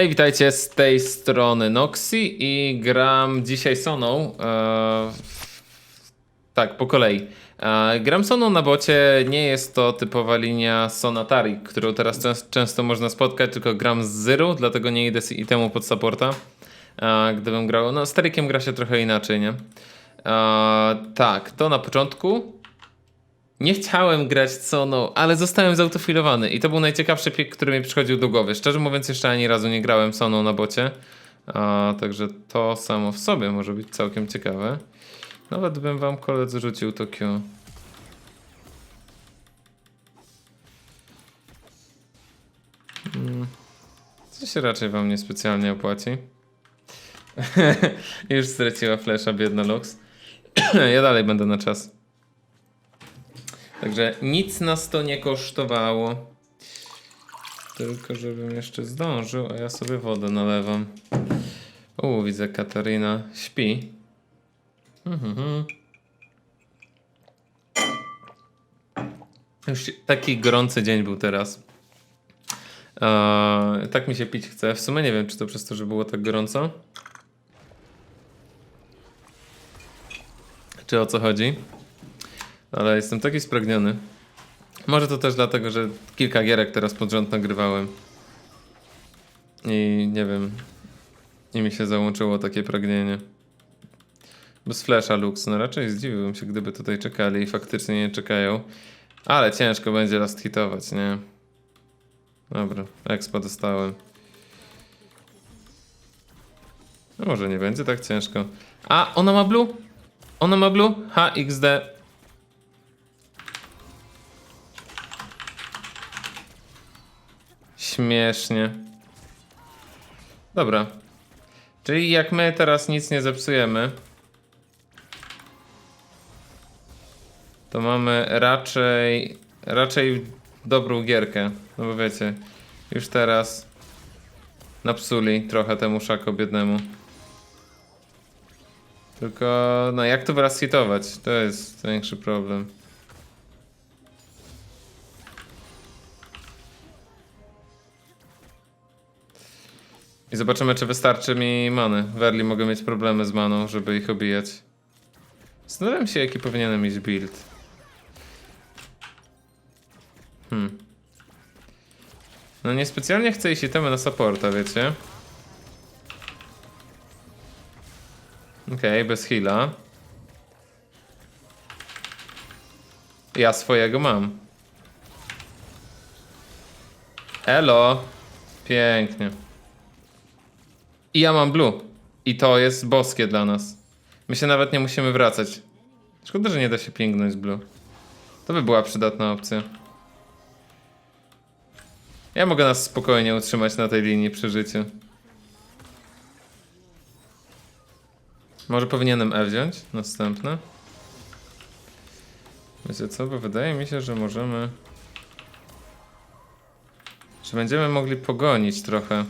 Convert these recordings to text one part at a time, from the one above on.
Hej, witajcie z tej strony Noxy i gram dzisiaj Soną. E, tak, po kolei. E, gram Soną na bocie, nie jest to typowa linia Sonatari, którą teraz częs- często można spotkać, tylko gram z Zyru, dlatego nie idę z itemu pod supporta. E, gdybym grał, no z gra się trochę inaczej, nie? E, tak, to na początku. Nie chciałem grać Soną, ale zostałem zautofilowany i to był najciekawszy pick, który mi przychodził do głowy. Szczerze mówiąc, jeszcze ani razu nie grałem Soną na bocie, a, także to samo w sobie może być całkiem ciekawe. Nawet bym wam koledzy rzucił to Q. Mm, Co się raczej wam niespecjalnie opłaci. Już straciła flesza, biedna Lux. ja dalej będę na czas. Także nic nas to nie kosztowało. Tylko żebym jeszcze zdążył, a ja sobie wodę nalewam. U, widzę Katarina śpi. Mhm. Już taki gorący dzień był teraz. Eee, tak mi się pić chce. W sumie nie wiem, czy to przez to, że było tak gorąco. Czy o co chodzi? Ale jestem taki spragniony. Może to też dlatego, że kilka gierek teraz pod rząd nagrywałem. I nie wiem. I mi się załączyło takie pragnienie. Bez flasha Lux. No raczej zdziwiłbym się, gdyby tutaj czekali i faktycznie nie czekają. Ale ciężko będzie last hitować, nie? Dobra, expo dostałem. No może nie będzie tak ciężko. A, ona ma blue? Ona ma blue? HXD. Śmiesznie. Dobra. Czyli jak my teraz nic nie zepsujemy, to mamy raczej raczej dobrą gierkę. No bo wiecie, już teraz napsuli trochę temu szako biednemu. Tylko, no jak to wraz hitować? To jest większy problem. I zobaczymy, czy wystarczy mi many. W early mogę mieć problemy z maną, żeby ich obijać. Zastanawiam się, jaki powinienem mieć build. Hmm. No niespecjalnie chcę iść itemy na supporta, wiecie? Okej, bez heala. Ja swojego mam. Elo. Pięknie. I ja mam blue. I to jest boskie dla nas. My się nawet nie musimy wracać. Szkoda, że nie da się pięknąć blue. To by była przydatna opcja. Ja mogę nas spokojnie utrzymać na tej linii przy życiu. Może powinienem E wziąć? Następne. Wiecie co? Bo wydaje mi się, że możemy... Że będziemy mogli pogonić trochę.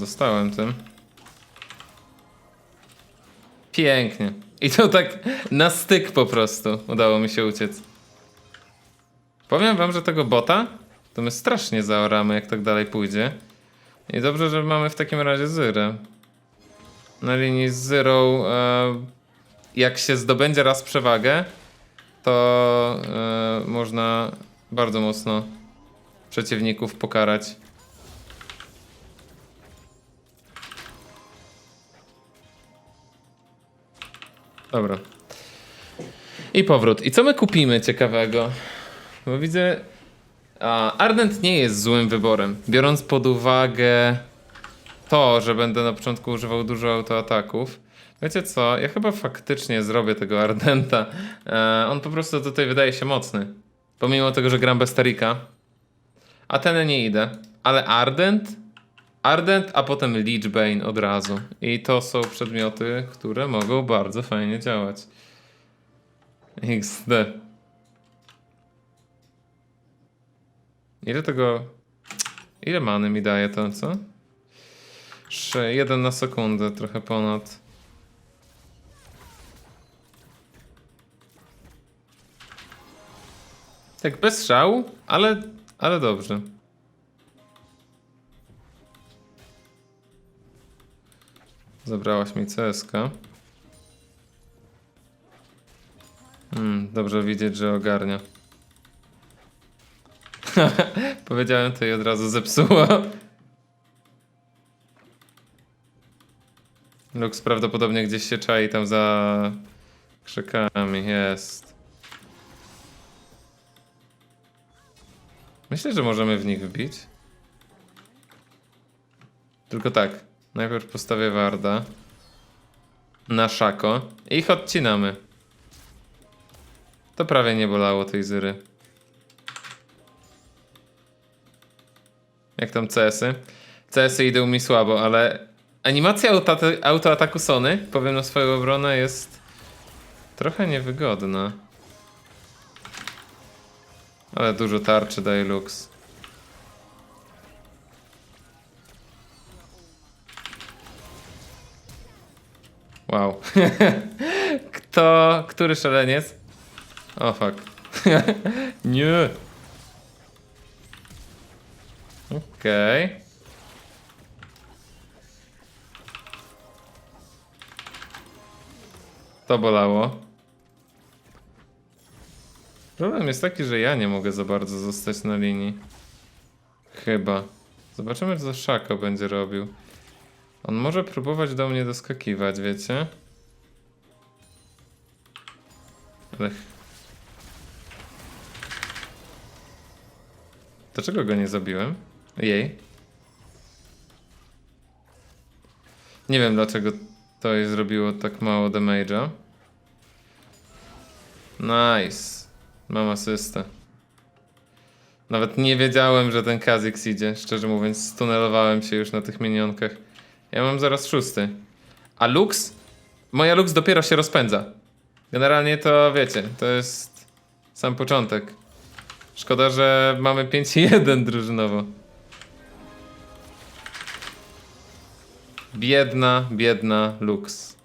Dostałem tym. Pięknie. I to tak na styk po prostu udało mi się uciec. Powiem wam, że tego bota to my strasznie zaoramy, jak tak dalej pójdzie. I dobrze, że mamy w takim razie Zyrę. Na linii z Zyrą, e, jak się zdobędzie raz przewagę, to e, można bardzo mocno przeciwników pokarać. Dobra. I powrót. I co my kupimy ciekawego? Bo widzę. A, Ardent nie jest złym wyborem. Biorąc pod uwagę to, że będę na początku używał dużo autoataków. Wiecie co? Ja chyba faktycznie zrobię tego Ardenta. E, on po prostu tutaj wydaje się mocny. Pomimo tego, że gram bez Tarika. A ten nie idę. Ale Ardent? Ardent, a potem Leechbane od razu. I to są przedmioty, które mogą bardzo fajnie działać. XD. Ile tego... Ile many mi daje to, co? 3, 1 na sekundę, trochę ponad. Tak bez szału, ale, ale dobrze. Zabrałaś mi CSK. Hmm, dobrze widzieć, że ogarnia. Powiedziałem to i od razu zepsuło. Lux prawdopodobnie gdzieś się czai tam za krzykami. Jest. Myślę, że możemy w nich wbić. Tylko tak. Najpierw postawię Warda. Na szako. I ich odcinamy. To prawie nie bolało tej zyry. Jak tam CS-y? CS-y idą mi słabo, ale animacja auto- autoataku Sony, powiem na swoją obronę, jest trochę niewygodna. Ale dużo tarczy daje Lux. Wow. Kto, który szaleniec? O fuck. Nie. Okej. To bolało. Problem jest taki, że ja nie mogę za bardzo zostać na linii. Chyba. Zobaczymy, co Szako będzie robił. On może próbować do mnie doskakiwać, wiecie? Ale... Dlaczego go nie zabiłem? Jej. Nie wiem dlaczego to jej zrobiło tak mało damage'a. Nice. Mam asystę. Nawet nie wiedziałem, że ten Kha'Zix idzie. Szczerze mówiąc, stunelowałem się już na tych minionkach. Ja mam zaraz szósty. A Lux? Moja Lux dopiero się rozpędza. Generalnie to wiecie, to jest sam początek. Szkoda, że mamy 5-1 drużynowo. Biedna, biedna Lux.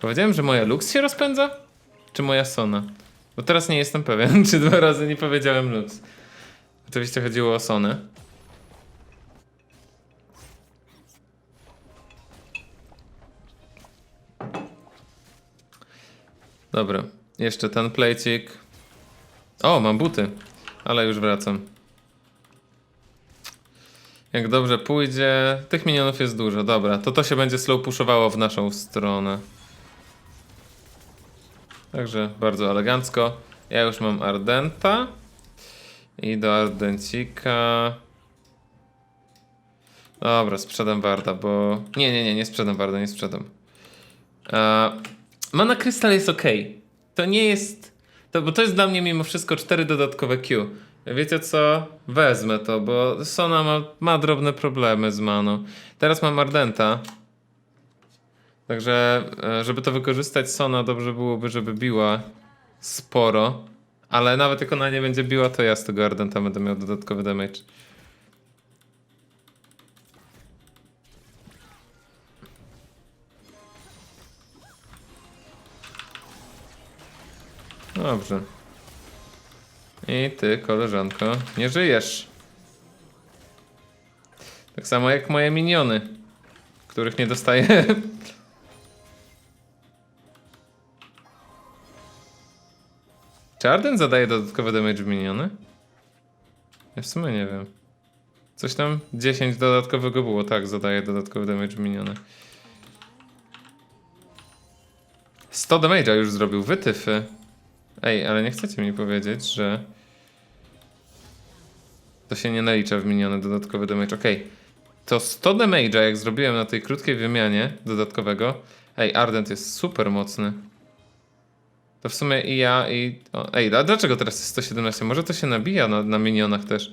Powiedziałem, że moja Lux się rozpędza? Czy moja Sona? Bo teraz nie jestem pewien, czy dwa razy nie powiedziałem Lux. Oczywiście chodziło o Sonę. Dobra, jeszcze ten plejcik. O, mam buty, ale już wracam. Jak dobrze pójdzie, tych minionów jest dużo. Dobra, to to się będzie slow pushowało w naszą stronę. Także bardzo elegancko. Ja już mam Ardenta. I do Ardencika. Dobra, sprzedam Warda, bo... Nie, nie, nie, nie sprzedam Warda, nie sprzedam. E, Mana Krystal jest ok. To nie jest... To, bo to jest dla mnie mimo wszystko cztery dodatkowe Q. Wiecie co? Wezmę to, bo Sona ma, ma drobne problemy z maną. Teraz mam Ardenta. Także, e, żeby to wykorzystać, Sona dobrze byłoby, żeby biła sporo. Ale nawet jak ona nie będzie biła, to ja z tego Ardenta będę miał dodatkowy damage. Dobrze. I ty, koleżanko, nie żyjesz. Tak samo jak moje miniony, których nie dostaję. Czy Arden zadaje dodatkowe damage w miniony? Ja w sumie nie wiem. Coś tam 10 dodatkowego było, tak, zadaje dodatkowy damage w miniony. 100 damage'a już zrobił, wytyfy. Ej, ale nie chcecie mi powiedzieć, że to się nie nalicza w miniony dodatkowy damage. Okej, to 100 damage'a jak zrobiłem na tej krótkiej wymianie dodatkowego. Ej, Ardent jest super mocny. To w sumie i ja i... O, ej, a dlaczego teraz jest 117? Może to się nabija na, na minionach też.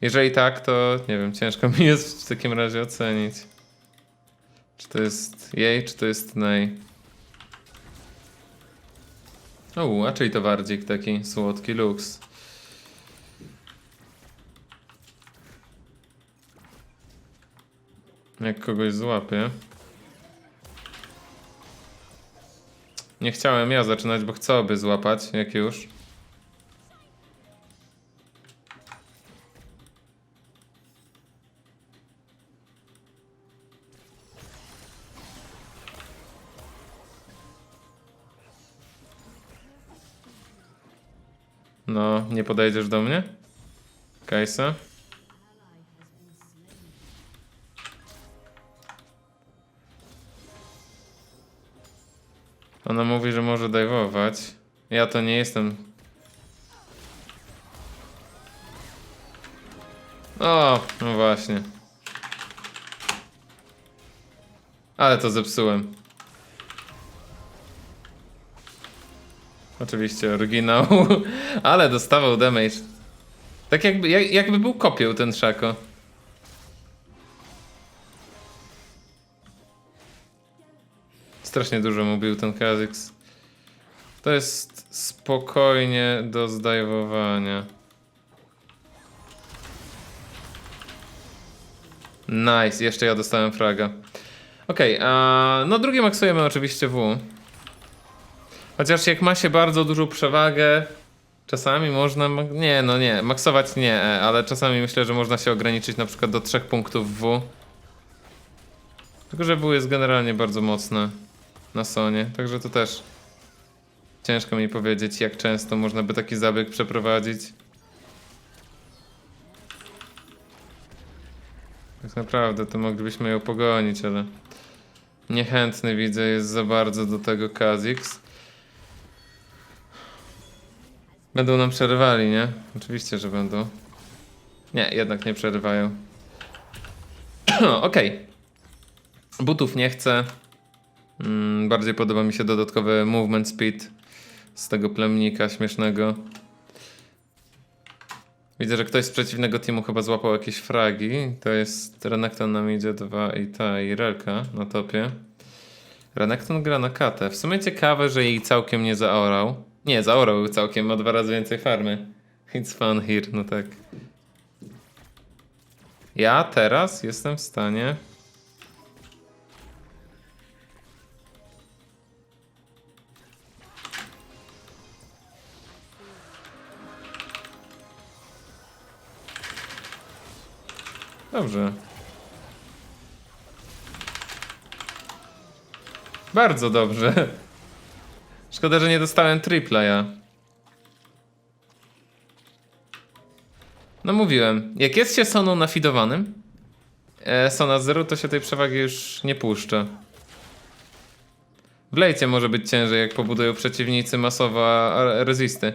Jeżeli tak, to nie wiem, ciężko mi jest w takim razie ocenić. Czy to jest jej, czy to jest nej. O, czyli to wardzik taki słodki luks. Jak kogoś złapię. Nie chciałem ja zaczynać, bo chcę oby złapać, jak już. No, nie podejdziesz do mnie? Kajsa? Ona mówi, że może dajwować. Ja to nie jestem. O, no właśnie. Ale to zepsułem. Oczywiście oryginał, ale dostawał damage. Tak jakby, jak, jakby był kopią ten Szako. Strasznie dużo mu bił ten Kha'Zix. To jest spokojnie do zdajwowania. Nice, jeszcze ja dostałem fraga. Okej, a no drugie maksujemy oczywiście W. Chociaż jak ma się bardzo dużą przewagę, czasami można. Nie, no nie, maksować nie, e, ale czasami myślę, że można się ograniczyć na przykład do trzech punktów W. Tylko, że W jest generalnie bardzo mocne na Sonie, także to też ciężko mi powiedzieć, jak często można by taki zabieg przeprowadzić. Tak naprawdę to moglibyśmy ją pogonić, ale niechętny widzę jest za bardzo do tego Kha'Zix. Będą nam przerywali, nie? Oczywiście, że będą. Nie, jednak nie przerywają. Okej. Butów nie chcę. Mm, bardziej podoba mi się dodatkowy movement speed z tego plemnika śmiesznego. Widzę, że ktoś z przeciwnego teamu chyba złapał jakieś fragi. To jest Renekton nam idzie 2 i ta i Relka na topie. Renekton gra na katę. W sumie ciekawe, że jej całkiem nie zaorał. Nie, zaorał całkiem, ma dwa razy więcej farmy. It's fun here, no tak. Ja teraz jestem w stanie. Dobrze. Bardzo dobrze. Szkoda, że nie dostałem tripla ja. No mówiłem, jak jest się Soną nafidowanym, e, Sona Zero, to się tej przewagi już nie puszcza. W lejcie może być ciężej, jak pobudują przeciwnicy masowa a- rezisty.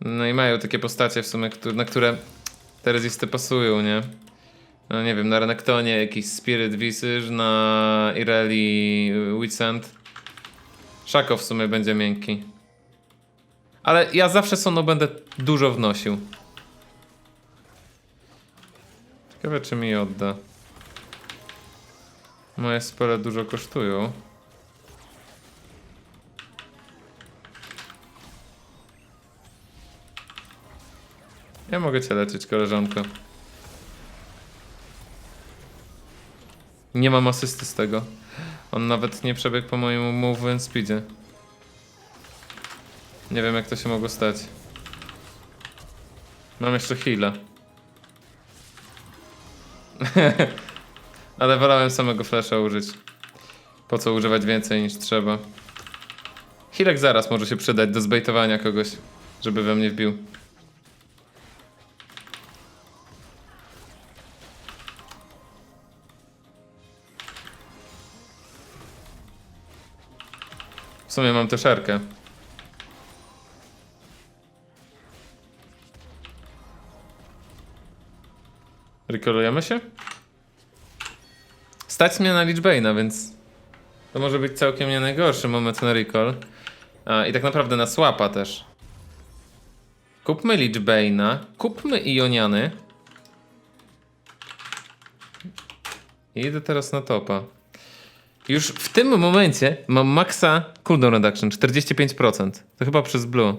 No i mają takie postacie w sumie, na które te rezisty pasują, nie? No nie wiem, na Renektonie jakiś Spirit Visage, na Ireli Witsend. Szako w sumie będzie miękki. Ale ja zawsze Sono będę dużo wnosił. Ciekawe czy mi odda. Moje spele dużo kosztują. Ja mogę cię leczyć, koleżanko. Nie mam asysty z tego. On nawet nie przebiegł po moim movement speedzie. Nie wiem jak to się mogło stać. Mam jeszcze heal'a. Ale wolałem samego flasha użyć. Po co używać więcej niż trzeba. Healek zaraz może się przydać do zbejtowania kogoś, żeby we mnie wbił. W sumie mam też erkę. Rekolujemy się? Stać mnie na Lichbane'a, więc to może być całkiem nie najgorszy moment na recall. A, I tak naprawdę na swapa też. Kupmy Lichbane'a, kupmy Ioniany. I idę teraz na topa. Już w tym momencie mam maxa cooldown reduction 45%. To chyba przez blue.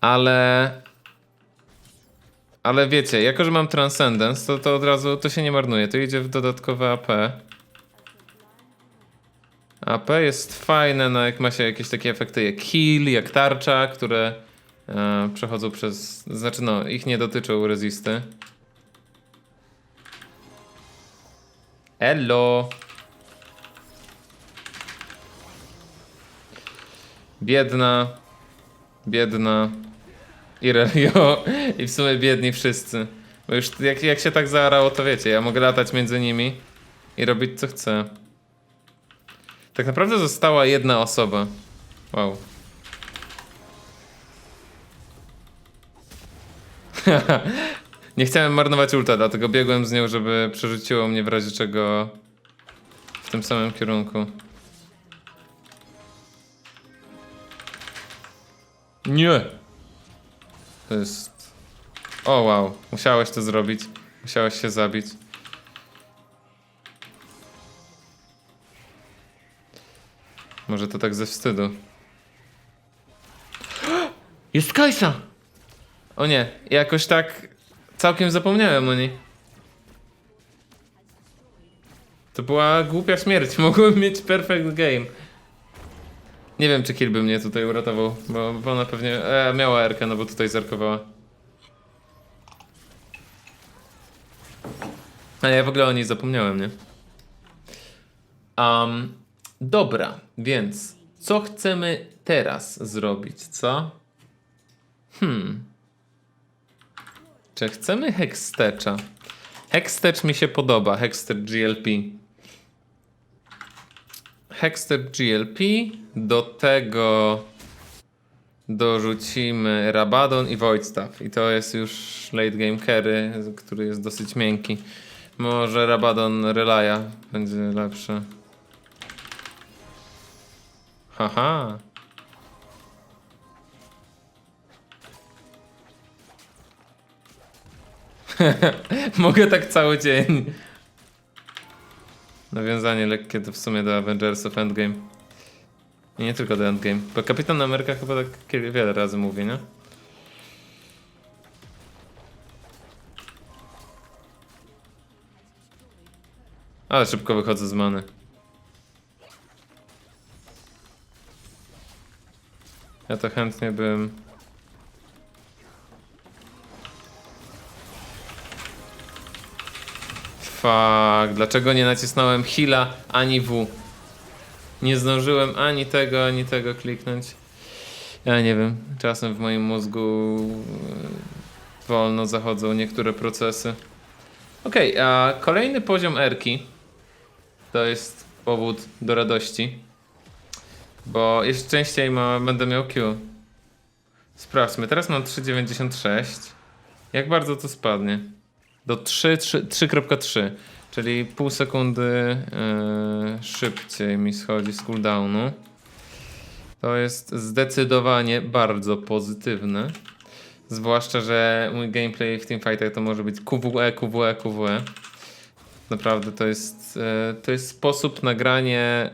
Ale ale wiecie, jako że mam Transcendence, to, to od razu to się nie marnuje. To idzie w dodatkowe AP. AP jest fajne, no jak ma się jakieś takie efekty jak heal, jak tarcza, które e, przechodzą przez... Znaczy no, ich nie dotyczą rezisty. Elo! Biedna. Biedna. I Relio. I w sumie biedni wszyscy. Bo już jak, jak się tak zaarało, to wiecie, ja mogę latać między nimi i robić co chcę. Tak naprawdę została jedna osoba. Wow. Nie chciałem marnować ulta, dlatego biegłem z nią, żeby przerzuciło mnie w razie czego w tym samym kierunku. Nie! To jest... O wow, musiałeś to zrobić. Musiałeś się zabić. Może to tak ze wstydu. Jest Kajsa! O nie, jakoś tak całkiem zapomniałem o niej. To była głupia śmierć, mogłem mieć perfect game. Nie wiem, czy kill by mnie tutaj uratował, bo, bo ona pewnie e, miała Erkę, no bo tutaj zerkowała. Ale ja w ogóle o niej zapomniałem, nie? Um, dobra, więc co chcemy teraz zrobić, co? Hmm. Czy chcemy Hextecza? Hextech mi się podoba, Hextech GLP. Hextech GLP, do tego dorzucimy Rabadon i Void Staff. I to jest już late game carry, który jest dosyć miękki. Może Rabadon Relaya będzie lepszy. Haha. Mogę tak cały dzień. Nawiązanie lekkie to w sumie do Avengersów Endgame. I nie tylko do Endgame. Bo Kapitan Ameryka chyba tak wiele razy mówi, nie? Ale szybko wychodzę z many. Ja to chętnie bym... Fuck, dlaczego nie nacisnąłem heala ani W? Nie zdążyłem ani tego, ani tego kliknąć. Ja nie wiem, czasem w moim mózgu e, wolno zachodzą niektóre procesy. Okej, a kolejny poziom erki to jest powód do radości. Bo jeszcze częściej ma, będę miał Q. Sprawdźmy, teraz mam 3,96. Jak bardzo to spadnie? Do 3, 3, 3.3, czyli pół sekundy yy, szybciej mi schodzi z cooldownu. To jest zdecydowanie bardzo pozytywne. Zwłaszcza, że mój gameplay w Teamfightach to może być QWE, QWE, QWE. Naprawdę to jest, e, to jest sposób nagranie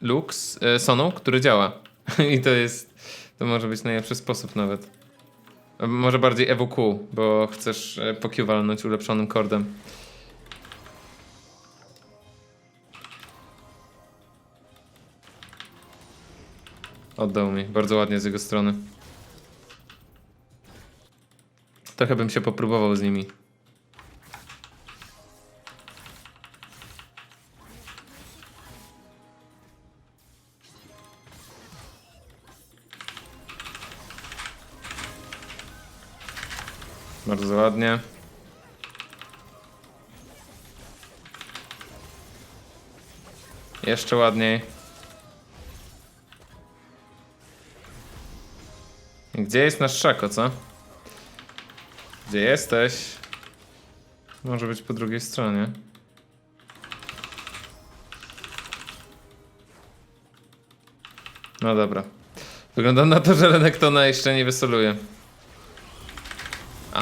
Lux e, Soną, który działa. I to jest, to może być najlepszy sposób nawet. Może bardziej EWQ, bo chcesz e, po Q walnąć ulepszonym kordem. Oddał mi, bardzo ładnie z jego strony. Trochę bym się popróbował z nimi. Bardzo ładnie. Jeszcze ładniej. Gdzie jest nasz szako, co? Gdzie jesteś? Może być po drugiej stronie. No dobra. Wygląda na to, że Renektona jeszcze nie wysoluje.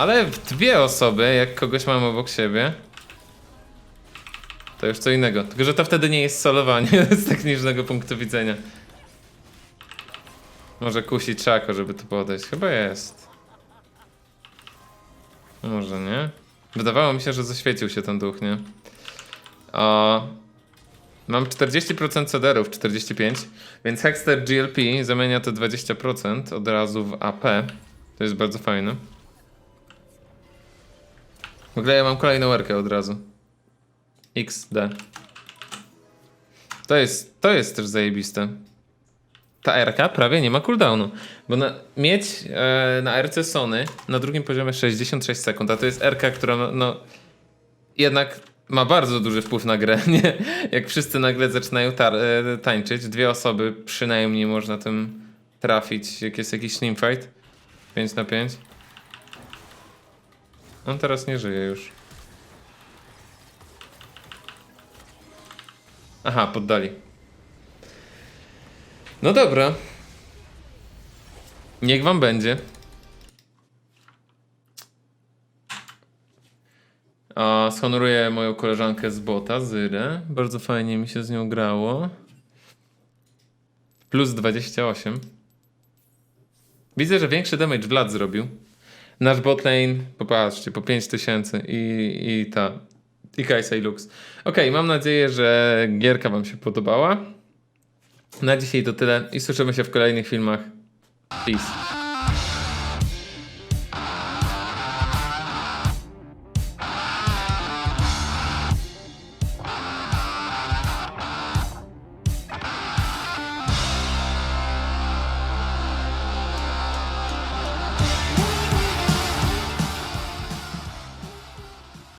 Ale w dwie osoby, jak kogoś mam obok siebie, to już co innego. Tylko, że to wtedy nie jest solowanie z technicznego punktu widzenia. Może kusi czako, żeby tu podejść. Chyba jest. Może nie. Wydawało mi się, że zaświecił się ten duch, nie? O, mam 40% cederów, 45%, więc Hexter GLP zamienia te 20% od razu w AP. To jest bardzo fajne. W ogóle ja mam kolejną erkę od razu. XD. To jest, to jest też zajebiste. ta RK prawie nie ma cooldownu. Bo na, mieć e, na RC Sony na drugim poziomie 66 sekund, a to jest RK, która no, no jednak ma bardzo duży wpływ na grę, nie? Jak wszyscy nagle zaczynają e, tańczyć, dwie osoby przynajmniej można tym trafić, jak jest jakiś teamfight. 5 na 5. On teraz nie żyje już. Aha, poddali. No dobra. Niech wam będzie. A, schonoruję moją koleżankę z bota, Zyrę. Bardzo fajnie mi się z nią grało. Plus 28. Widzę, że większy damage Vlad zrobił. Nasz botlane, popatrzcie, po 5000 i, i ta. I Kajsa i Lux. Okej, mam nadzieję, że gierka wam się podobała. Na dzisiaj to tyle i słyszymy się w kolejnych filmach. Peace.